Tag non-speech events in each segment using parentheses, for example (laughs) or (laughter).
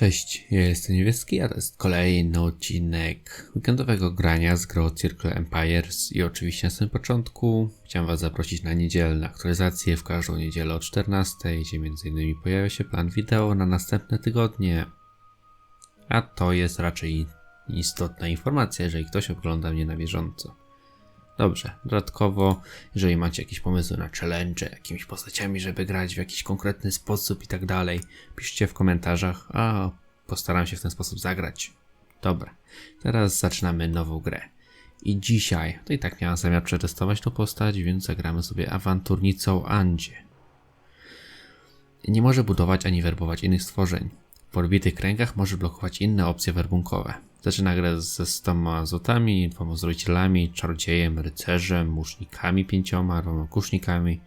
Cześć, ja jestem Niebieski, a to jest kolejny odcinek weekendowego grania z grą Circle Empires i oczywiście na samym początku chciałem Was zaprosić na niedzielne aktualizacje w każdą niedzielę o 14, gdzie m.in. pojawia się plan wideo na następne tygodnie. A to jest raczej istotna informacja, jeżeli ktoś ogląda mnie na bieżąco. Dobrze, dodatkowo, jeżeli macie jakieś pomysły na challenge, jakimiś postaciami, żeby grać w jakiś konkretny sposób i tak dalej, piszcie w komentarzach, a postaram się w ten sposób zagrać. Dobra, teraz zaczynamy nową grę. I dzisiaj, to i tak miałem zamiar przetestować tą postać, więc zagramy sobie awanturnicą Andzie. Nie może budować ani werbować innych stworzeń. W podbitych kręgach może blokować inne opcje werbunkowe. Zaczyna grę ze 100 złotami, dwoma zrodzicielami, czarodziejem, rycerzem, łucznikami pięcioma, dwoma kusznikami,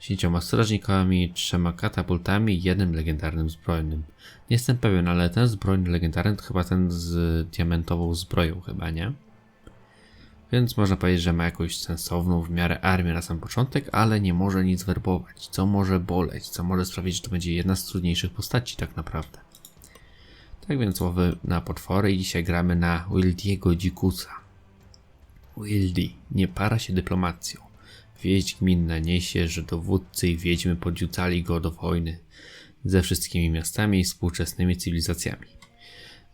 dziesięcioma strażnikami, trzema katapultami i jednym legendarnym zbrojnym. Nie jestem pewien, ale ten zbrojny legendarny to chyba ten z diamentową zbroją chyba, nie? Więc można powiedzieć, że ma jakąś sensowną w miarę armię na sam początek, ale nie może nic werbować, co może boleć, co może sprawić, że to będzie jedna z trudniejszych postaci tak naprawdę. Tak więc łowy na potwory i dzisiaj gramy na Wildiego Dzikusa. Wildi nie para się dyplomacją. Wieść gminna niesie, że dowódcy i wiedźmy podrzucali go do wojny ze wszystkimi miastami i współczesnymi cywilizacjami.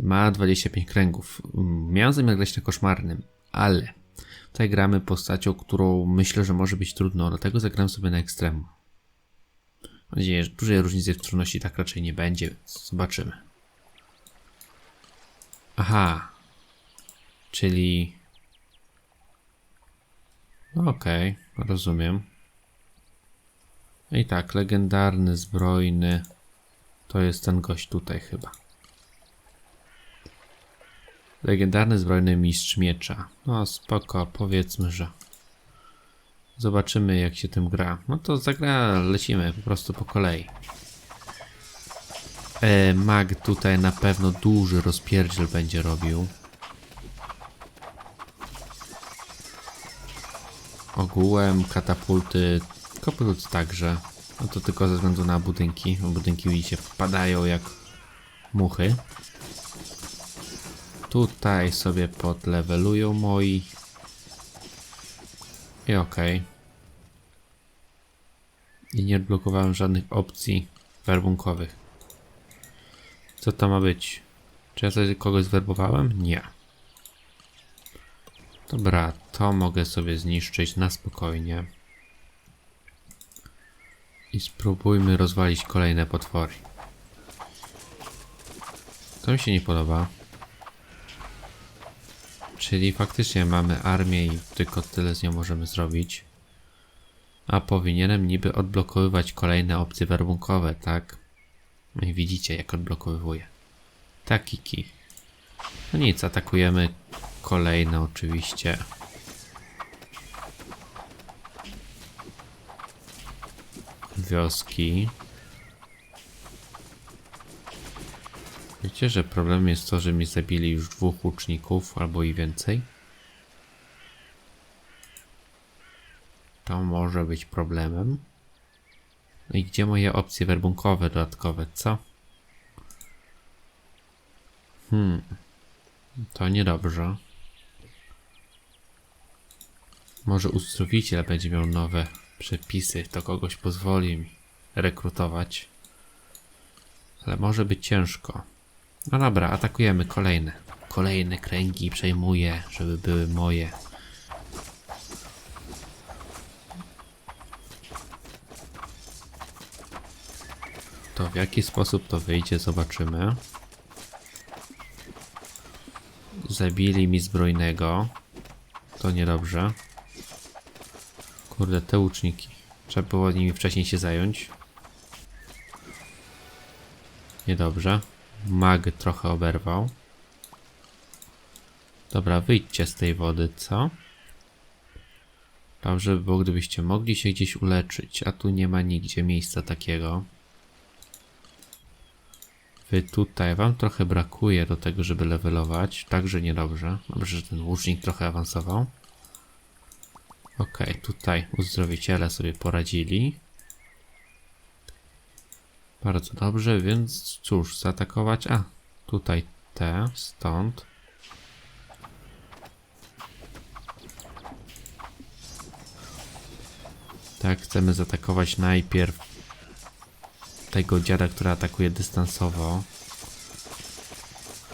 Ma 25 kręgów. Miałem zamiar grać na koszmarnym, ale tutaj gramy postacią, którą myślę, że może być trudno, dlatego zagram sobie na ekstremum. Mam nadzieję, że dużej różnicy w trudności tak raczej nie będzie, więc zobaczymy. Aha. Czyli. No okej, okay, rozumiem. I tak, legendarny, zbrojny. To jest ten gość tutaj chyba. Legendarny zbrojny mistrz miecza. No spoko, powiedzmy, że. Zobaczymy jak się tym gra. No to zagra, lecimy po prostu po kolei. E, mag tutaj na pewno duży rozpierdziel będzie robił. Ogółem katapulty, katapulty także. No to tylko ze względu na budynki. Budynki widzicie wpadają jak muchy. Tutaj sobie podlewelują moi. I okej. Okay. I nie odblokowałem żadnych opcji werbunkowych. Co to ma być? Czy ja kogoś zwerbowałem? Nie. Dobra, to mogę sobie zniszczyć na spokojnie. I spróbujmy rozwalić kolejne potwory. To mi się nie podoba. Czyli faktycznie mamy armię i tylko tyle z nią możemy zrobić. A powinienem niby odblokowywać kolejne opcje werbunkowe, tak? No i widzicie, jak odblokowuje. Taki kij. No nic, atakujemy kolejne oczywiście. Wioski. Wiecie, że problem jest to, że mi zabili już dwóch łuczników albo i więcej? To może być problemem. No i gdzie moje opcje werbunkowe dodatkowe, co? Hmm. To niedobrze. Może uzdrowiciel będzie miał nowe przepisy, to kogoś pozwoli mi rekrutować. Ale może być ciężko. No dobra, atakujemy kolejne. Kolejne kręgi przejmuję, żeby były moje. To w jaki sposób to wyjdzie, zobaczymy. Zabili mi zbrojnego. To niedobrze. Kurde, te łuczniki. Trzeba było nimi wcześniej się zająć. Niedobrze. Mag trochę oberwał. Dobra, wyjdźcie z tej wody, co? Dobrze by było, gdybyście mogli się gdzieś uleczyć, a tu nie ma nigdzie miejsca takiego. Wy tutaj, wam trochę brakuje do tego, żeby levelować. Także niedobrze. Dobrze, że ten łucznik trochę awansował. Ok, tutaj uzdrowiciele sobie poradzili. Bardzo dobrze, więc cóż, zaatakować. A, tutaj te, stąd. Tak, chcemy zaatakować najpierw tego dziada, który atakuje dystansowo.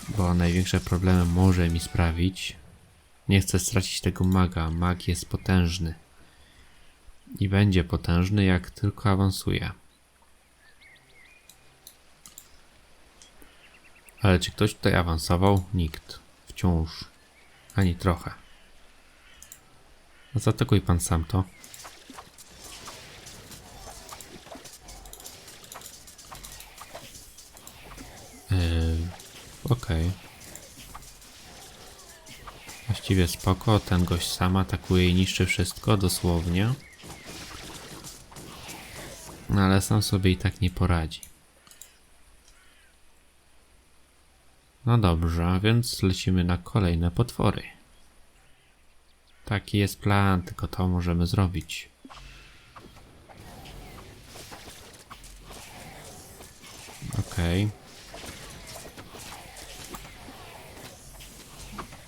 Bo największe problemy może mi sprawić. Nie chcę stracić tego maga. Mag jest potężny. I będzie potężny, jak tylko awansuje. Ale czy ktoś tutaj awansował? Nikt. Wciąż. Ani trochę. Zaatakuj pan sam to. Okej. Właściwie spoko, ten gość sam atakuje i niszczy wszystko, dosłownie. No ale sam sobie i tak nie poradzi. No dobrze, więc lecimy na kolejne potwory. Taki jest plan, tylko to możemy zrobić. Okej.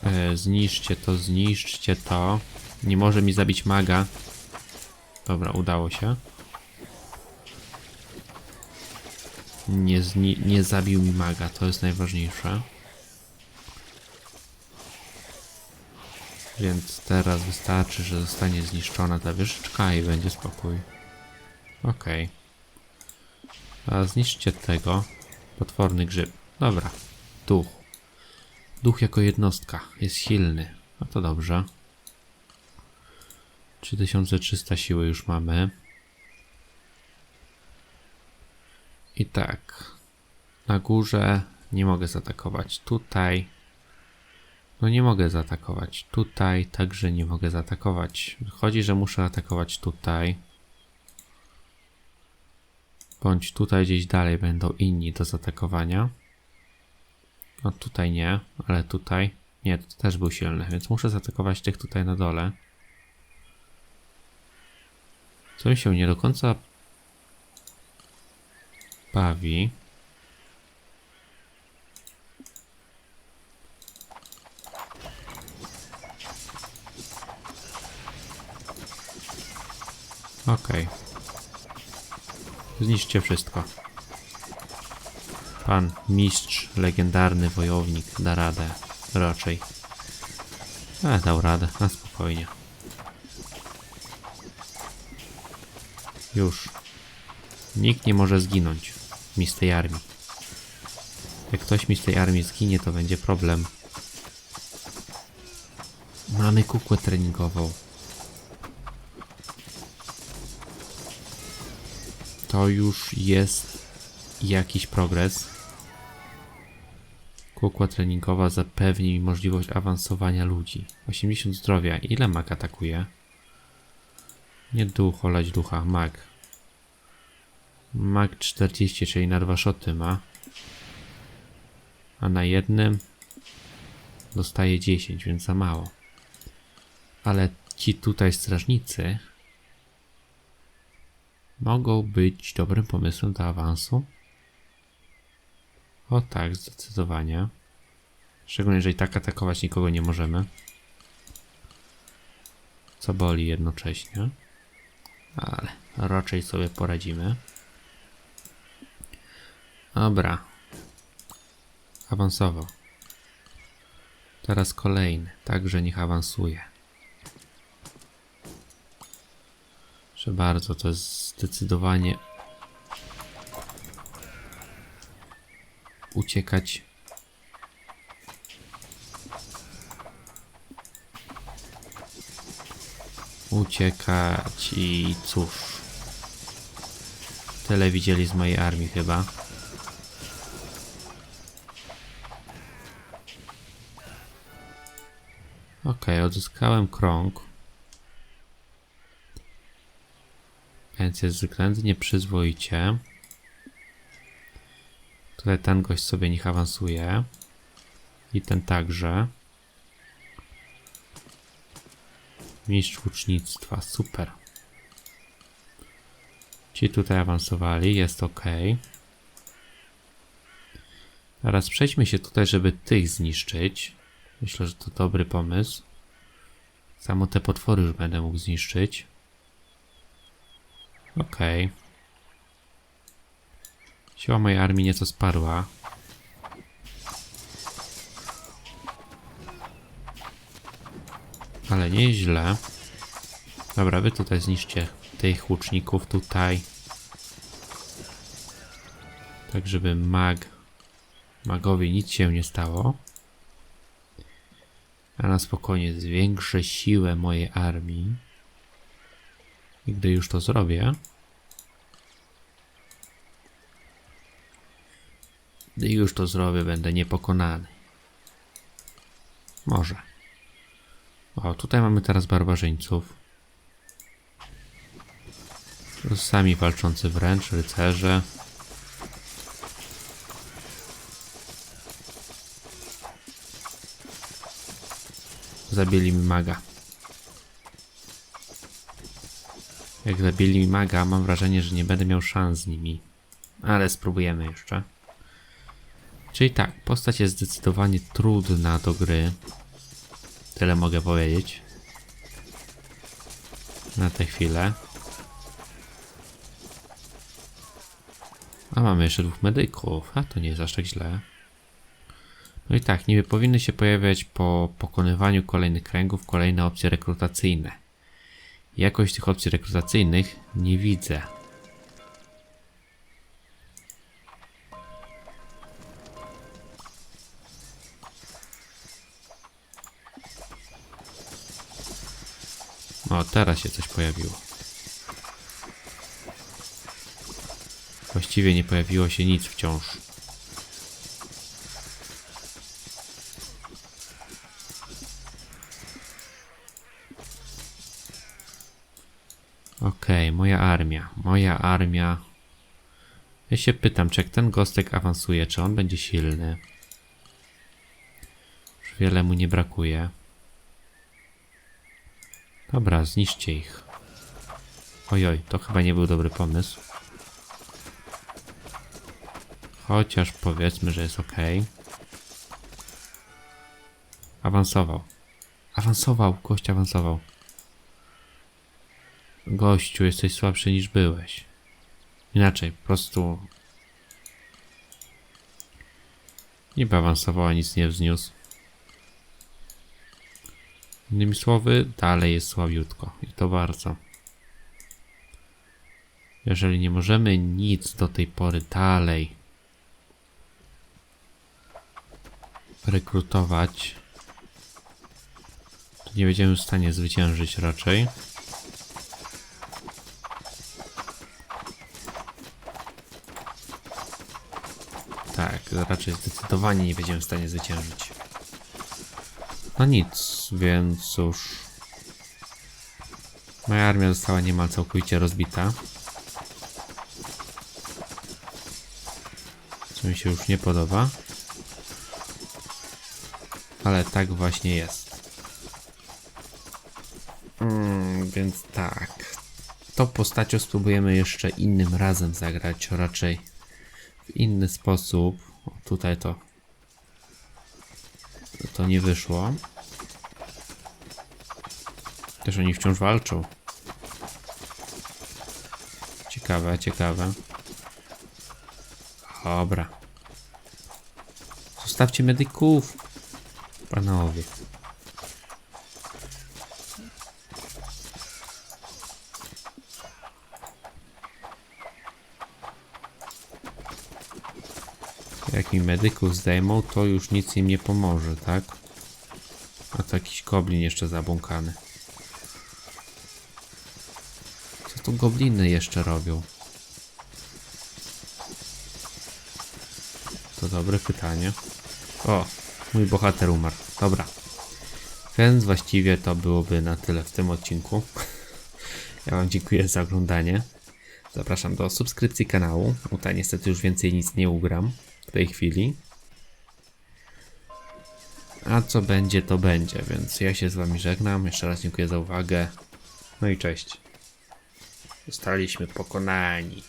E, Zniszczcie to, zniszczcie to. Nie może mi zabić maga. Dobra, udało się. Nie, nie zabił mi maga, to jest najważniejsze. Więc teraz wystarczy, że zostanie zniszczona ta wieżyczka i będzie spokój. Okej. A zniszczcie tego. Potworny grzyb. Dobra. Duch. Duch jako jednostka. Jest silny. No to dobrze. 3300 siły już mamy. I tak. Na górze nie mogę zaatakować. Tutaj. No nie mogę zaatakować. Tutaj także nie mogę zaatakować. Wychodzi, że muszę atakować tutaj. Bądź tutaj gdzieś dalej będą inni do zaatakowania. No tutaj nie, ale tutaj. Nie, to też był silny, więc muszę zaatakować tych tutaj na dole. Co mi się nie do końca bawi. Okej. Zniszczcie wszystko. Pan mistrz, legendarny wojownik da radę. Raczej. A, dał radę, na spokojnie. Już. Nikt nie może zginąć mi z tej armii. Jak ktoś mi z tej armii zginie, to będzie problem. Mamy kukłę treningową. To już jest jakiś progres. Kukła treningowa zapewni mi możliwość awansowania ludzi. 80 zdrowia. Ile mag atakuje? Nie duch, olać ducha, mag. Mag 40, czyli na dwa szoty ma. A na jednym dostaje 10, więc za mało. Ale ci tutaj strażnicy mogą być dobrym pomysłem do awansu. O tak, zdecydowanie. Szczególnie jeżeli tak atakować nikogo nie możemy. Co boli jednocześnie. Ale raczej sobie poradzimy. Dobra. Awansował. Teraz kolejny. Także niech awansuje. Proszę bardzo, to jest zdecydowanie uciekać. Uciekać i cóż. Tyle widzieli z mojej armii chyba. Okej, odzyskałem krąg. Więc jest względnie przyzwoicie. Tutaj ten gość sobie niech awansuje. I ten także. Mistrz łucznictwa, super. Ci tutaj awansowali, jest ok. Teraz przejdźmy się tutaj, żeby tych zniszczyć. Myślę, że to dobry pomysł. Samo te potwory już będę mógł zniszczyć. Okej. Siła mojej armii nieco spadła. Ale nieźle. Dobra, wy tutaj zniszcie tych łuczników tutaj. Tak, żeby mag... Magowi nic się nie stało. A na spokojnie zwiększę siłę mojej armii. I gdy już to zrobię... Gdy już to zrobię, będę niepokonany. Może. O, tutaj mamy teraz barbarzyńców. Sami walczący wręcz, rycerze. Zabili mi maga. Jak zabili mi maga, mam wrażenie, że nie będę miał szans z nimi. Ale spróbujemy jeszcze. Czyli tak, postać jest zdecydowanie trudna do gry. Tyle mogę powiedzieć. Na tę chwilę. A mamy jeszcze dwóch medyków. A to nie jest aż tak źle. No i tak, niby powinny się pojawiać po pokonywaniu kolejnych kręgów kolejne opcje rekrutacyjne. Jakość tych opcji rekrutacyjnych nie widzę. O, teraz się coś pojawiło. Właściwie nie pojawiło się nic wciąż. Okej, moja armia. Moja armia. Ja się pytam, czy jak ten gostek awansuje, czy on będzie silny? Już wiele mu nie brakuje. Dobra, zniszczcie ich. Ojoj, to chyba nie był dobry pomysł. Chociaż powiedzmy, że jest ok. Awansował. Awansował, gość awansował. Gościu, jesteś słabszy niż byłeś. Inaczej, po prostu... Niby awansował, a nic nie wzniósł. Innymi słowy, dalej jest słabiutko. I to bardzo. Jeżeli nie możemy nic do tej pory dalej rekrutować, to nie będziemy w stanie zwyciężyć raczej. Tak, raczej zdecydowanie nie będziemy w stanie zwyciężyć. No nic, więc cóż. Moja armia została niemal całkowicie rozbita. Co mi się już nie podoba. Ale tak właśnie jest. Mm, więc tak. To postacią spróbujemy jeszcze innym razem zagrać, raczej w inny sposób. O, tutaj to to nie wyszło. Też oni wciąż walczą. Ciekawe, ciekawe. Dobra. Zostawcie medyków. Panowie. Jak mi medyków zdejmą, to już nic im nie pomoże, tak? A to jakiś goblin jeszcze zabłąkany. Co tu gobliny jeszcze robią? To dobre pytanie. O, mój bohater umarł. Dobra. Więc właściwie to byłoby na tyle w tym odcinku. (laughs) Ja Wam dziękuję za oglądanie. Zapraszam do subskrypcji kanału. Tutaj niestety już więcej nic nie ugram w tej chwili. A co będzie, to będzie, więc ja się z Wami żegnam. Jeszcze raz dziękuję za uwagę. No i cześć. Zostaliśmy pokonani.